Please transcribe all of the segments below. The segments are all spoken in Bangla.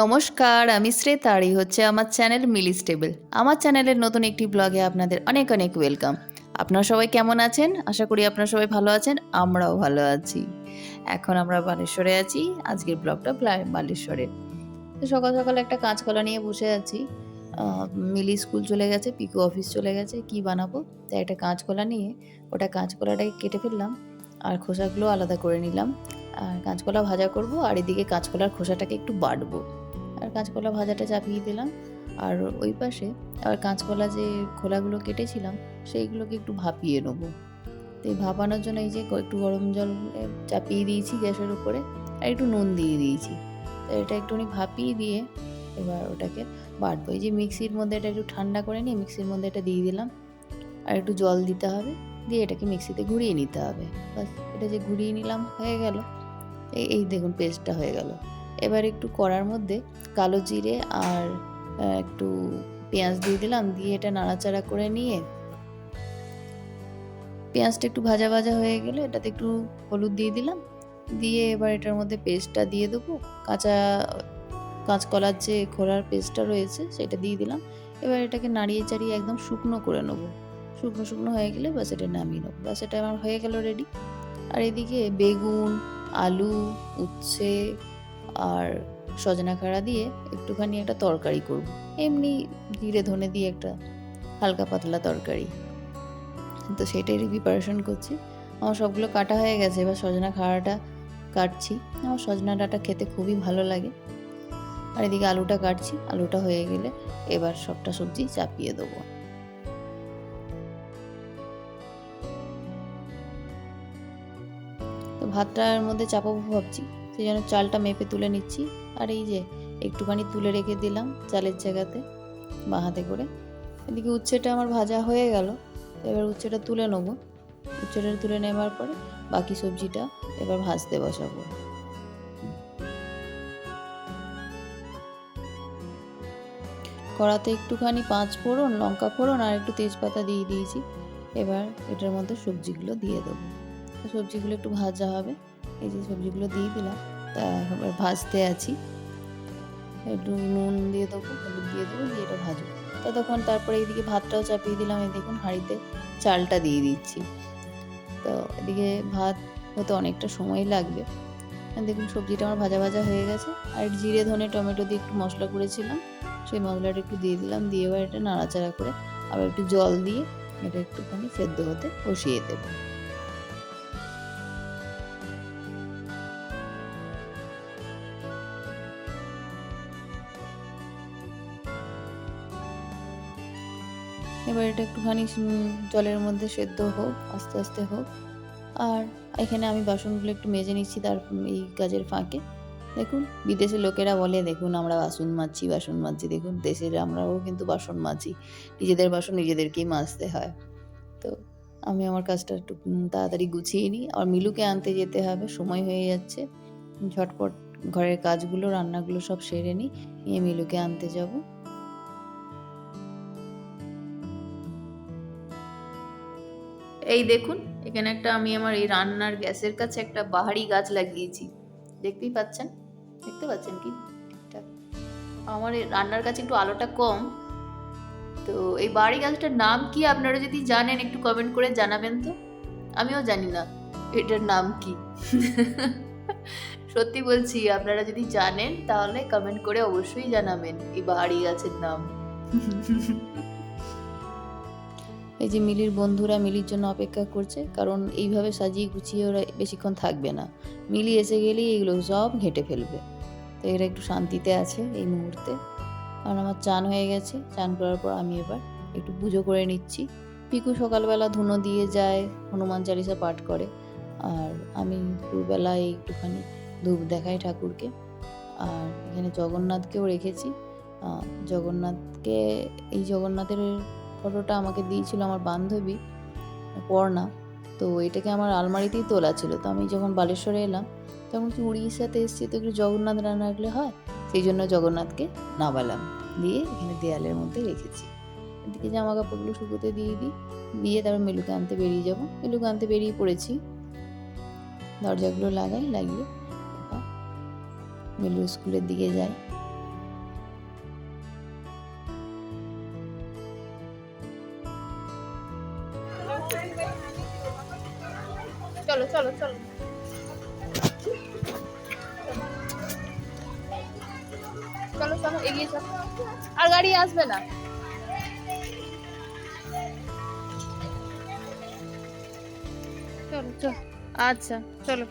নমস্কার, আমি শ্রেতা আর হচ্ছে আমার চ্যানেল মিলি স্টেবল আমার চ্যানেলের নতুন একটি ব্লগে আপনাদের অনেক অনেক ওয়েলকাম। আপনারা সবাই কেমন আছেন? আশা করি আপনারা সবাই ভালো আছেন, আমরাও ভালো আছি। এখন আমরা বালেশ্বরে আছি, আজকের ব্লগটা তো সকাল সকাল একটা কাঁচকলা নিয়ে বসে আছি। মিলি স্কুল চলে গেছে, পিকু অফিস চলে গেছে, কি বানাবো? তাই একটা কাঁচকলা নিয়ে ওটা কাঁচকলাটাকে কেটে ফেললাম, আর খোসাগুলো আলাদা করে নিলাম। আর কাঁচকলা ভাজা করব, আর এদিকে কাঁচকলার খোসাটাকে একটু বাটবো। আর কাঁচকলা ভাজাটা চাপিয়ে দিলাম। আর ওই পাশে আর কাঁচকলা যে খোলাগুলো কেটেছিলাম, সেইগুলোকে একটু ভাপিয়ে নেব। তো এই ভাপানোর জন্য এই যে একটু গরম জল চাপিয়ে দিয়েছি গ্যাসের উপরে আর একটু নুন দিয়ে দিয়েছি। তো এটা একটুখানি ভাপিয়ে দিয়ে এবার ওটাকে বাটবো। এই যে মিক্সির মধ্যে এটা একটু ঠান্ডা করে নিয়ে মিক্সির মধ্যে এটা দিয়ে দিলাম। আর একটু জল দিতে হবে, দিয়ে এটাকে মিক্সিতে ঘুরিয়ে নিতে হবে। বাস এটা যে ঘুরিয়ে নিলাম, হয়ে গেল। এই এই দেখুন, পেস্টটা হয়ে গেল। এবার একটু কড়ার মধ্যে কালো জিরে আর একটু পেঁয়াজ দিয়ে দিলাম, দিয়ে এটা নাড়াচাড়া করে নিয়ে পেঁয়াজটা একটু ভাজা ভাজা হয়ে গেলে এটাতে একটু হলুদ দিয়ে দিলাম, দিয়ে এবার এটার মধ্যে পেস্টটা দিয়ে দেবো। কাঁচা, কাঁচকলার যে খোলার পেস্টটা রয়েছে সেটা দিয়ে দিলাম। এবার এটাকে নাড়িয়ে চাড়িয়ে একদম শুকনো করে নেব। শুকনো শুকনো হয়ে গেলে বাস এটা নামিয়ে নেব। বাস এটা আমার হয়ে গেল রেডি। আর এদিকে বেগুন, আলু, উচ্ছে আর সজনা খাড়া দিয়ে একটুখানি একটা তরকারি করব। এমনি জিরে ধনে দিয়ে একটা হালকা পাতলা তরকারি। তো সেটারই প্রিপারেশন করছি। আমার সবগুলো কাটা হয়ে গেছে, এবার সজনা খাড়াটা কাটছি। আমার সজনা ডাঁটা খেতে খুবই ভালো লাগে। আর এদিকে আলুটা কাটছি, আলুটা হয়ে গেলে এবার সবটা সবজি চাপিয়ে দেবো। তো ভাতটার মধ্যে চাপাবো ভাবছি। সেই জন্য চালটা মেপে তুলে নিচ্ছি। আর এই যে, একটুখানি তুলে রেখে দিলাম চালের জায়গাতে বাঁ হাতে করে। এদিকে উচ্ছেটা আমার ভাজা হয়ে গেল। এবার উচ্ছেটা তুলে নেব। উচ্ছেটা তুলে নেবার পরে বাকি সবজিটা এবার ভাজতে বসাবো। কড়াতে একটুখানি পাঁচ ফোড়ন, লঙ্কা ফোড়ন আর একটু তেজপাতা দিয়ে দিয়েছি। এবার এটার মধ্যে সবজিগুলো দিয়ে দেবো। তো সবজিগুলো একটু ভাজা হবে। এই যে সবজিগুলো দিয়ে দিলাম। তা এবার ভাজতে আছি। একটু নুন দিয়ে দেবো, হলুদ দিয়ে দেবো, দিয়ে এটা ভাজবো। ততক্ষণ তারপরে এইদিকে ভাতটাও চাপিয়ে দিলাম। এই দেখুন, হাঁড়িতে চালটা দিয়ে দিচ্ছি। তো এদিকে ভাত হতে অনেকটা সময় লাগবে। দেখুন, সবজিটা আমার ভাজা ভাজা হয়ে গেছে। আর জিরে, ধনে, টমেটো দিয়ে একটু মশলা করেছিলাম। সেই মশলাটা একটু দিয়ে দিলাম। দিয়ে এবার এটা নাড়াচাড়া করে আবার একটু জল দিয়ে এটা একটুখানি সেদ্ধ হতে বসিয়ে দেবো। এবার এটা একটুখানি জলের মধ্যে সেদ্ধ হোক, আস্তে আস্তে হোক। আর এখানে আমি বাসনগুলো একটু মেজে নিচ্ছি তার এই কাজের ফাঁকে। দেখুন, বিদেশের লোকেরা বলে, দেখুন, আমরা বাসন মাজছি বাসন মাজছি, দেখুন, দেশের আমরাও কিন্তু বাসন মাজি নিজেদের বাসন নিজেদেরকেই মাজতে হয়। তো আমি আমার কাজটা একটু তাড়াতাড়ি গুছিয়ে নিই। আর মিলুকে আনতে যেতে হবে, সময় হয়ে যাচ্ছে। ঝটপট ঘরের কাজগুলো, রান্নাগুলো সব সেরে নিই। নিয়ে মিলুকে আনতে যাব। এই দেখুন, এখানে একটা আমি আমার এই রান্নার গ্যাসের কাছে একটা বাহারি গাছ লাগিয়েছি। দেখতেই পাচ্ছেন? দেখতে পাচ্ছেন কি? আমার এই রান্নার কাছে একটু আলোটা কম। তো এই বাহারি গাছটার নাম কি? আপনারা যদি জানেন, একটু কমেন্ট করে জানাবেন তো। আমিও জানি না, এটার নাম কি? সত্যি বলছি, আপনারা যদি জানেন, তাহলে কমেন্ট করে অবশ্যই জানাবেন, এই বাহারি গাছের নাম। এই যে মিলির বন্ধুরা মিলির জন্য অপেক্ষা করছে, কারণ এইভাবে সাজিয়ে গুছিয়ে ওরা বেশিক্ষণ থাকবে না। মিলি এসে গেলেই এগুলো সব ঘেঁটে ফেলবে। তো এরা একটু শান্তিতে আছে এই মুহূর্তে। কারণ আমার চান হয়ে গেছে, চান করার পর আমি এবার একটু পুজো করে নিচ্ছি। পিকু সকালবেলা ধুনো দিয়ে যায়, হনুমান চালিসা পাঠ করে। আর আমি দুপুরবেলায় একটুখানি ধূপ দেখাই ঠাকুরকে। আর এখানে জগন্নাথকেও রেখেছি। জগন্নাথকে, এই জগন্নাথের ফটোটা আমাকে দিয়েছিল আমার বান্ধবী, পর্ণা। তো এটাকে আমার আলমারিতেই তোলা ছিল। তো আমি যখন বালেশ্বরে এলাম, তখন কি উড়িষ্যাতে এসেছি, তো একটু জগন্নাথ না রাখলে হয়? সেই জন্য জগন্নাথকে নামালাম। দিয়ে এখানে দেয়ালের মধ্যে রেখেছি। এদিকে জামা কাপড়গুলো শুকোতে দিয়ে দিই। দিয়ে তারপর মেলুকে আনতে বেরিয়ে যাব। মেলুকে আনতে বেরিয়ে পড়েছি। দরজাগুলো লাগাই, লাগিয়ে, মেলু স্কুলের দিকে যাই। চলো চলো চলো। চলো চলো, এগিয়ে চলো। আর গাড়ি আসবে না। চলো চলো আচ্ছা চলো।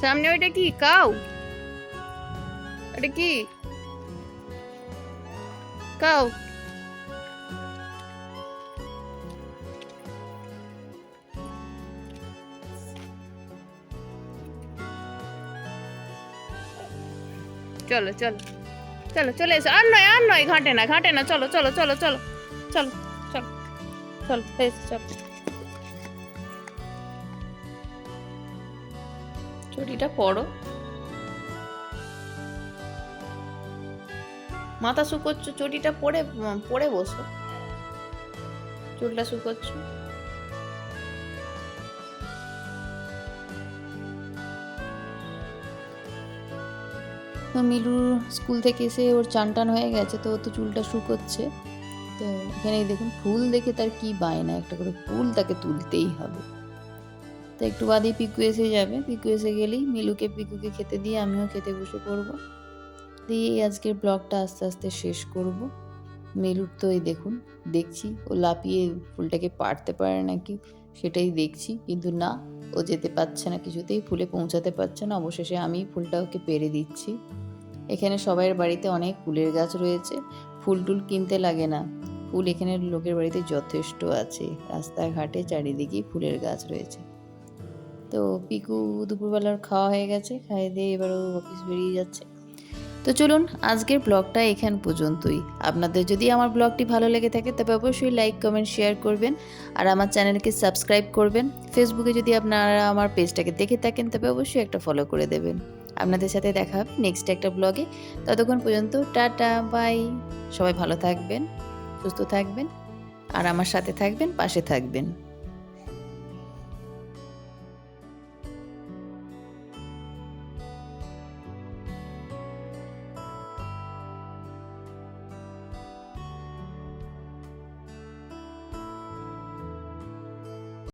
সামনে ওইটা কি? কাউ? এটা কি? কাউ চলো চলো। চলো, চলে এসো। আর নয় আর নয়, ঘাটে না ঘাটে না। চলো চলো চলো চলো। চলো চলো চলো এসো চলো। চটিটা পড়ো মাথা শুকোচ্ছ, চটিটা পরে পরে বসো। চুলটা শুকোচ্ছ। তো মিলুর স্কুল থেকে এসে ওর চান টান হয়ে গেছে, তো তো চুলটা শুকোচ্ছে। তো এখানে দেখুন, ফুল দেখে তার কি বায়না, একটা করে ফুল তাকে তুলতেই হবে। তো একটু বাদেই পিকু এসে যাবে। পিকু এসে গেলেই মিলুকে পিকুকে খেতে দিয়ে আমিও খেতে বসে পড়ব। দিয়ে আজকের ব্লগটা আস্তে আস্তে শেষ করব। মেলুর তো এই দেখুন, দেখছি, ও লাপিয়ে ফুলটাকে পারতে পারে নাকি সেটাই দেখছি, কিন্তু না, ও যেতে পারছে না কিছুতেই, ফুলে পৌঁছাতে পারছে না, অবশেষে আমি ফুলটা ওকে পেরে দিচ্ছি। এখানে সবাইয়ের বাড়িতে অনেক ফুলের গাছ রয়েছে, ফুল টুল কিনতে লাগে না, ফুল এখানে লোকের বাড়িতে যথেষ্ট আছে, রাস্তাঘাটে চারিদিকেই ফুলের গাছ রয়েছে। তো পিকু দুপুরবেলার খাওয়া হয়ে গেছে, খাইয়ে দিয়ে এবার ও অফিস বেরিয়ে যাচ্ছে। তো চলুন আজকের ব্লগটা এখান পর্যন্তই। আপনাদের যদি আমার ব্লগটি ভালো লেগে থাকে, তবে অবশ্যই লাইক কমেন্ট শেয়ার করবেন। আর আমার চ্যানেলকে সাবস্ক্রাইব করবেন। ফেসবুকে যদি আপনারা আমার পেজটাকে দেখে থাকেন, তবে অবশ্যই একটা ফলো করে দেবেন। আপনাদের সাথে দেখা হবে নেক্সট একটা ব্লগে। ততক্ষণ পর্যন্ত টাটা বাই সবাই ভালো থাকবেন, সুস্থ থাকবেন, আর আমার সাথে থাকবেন, পাশে থাকবেন।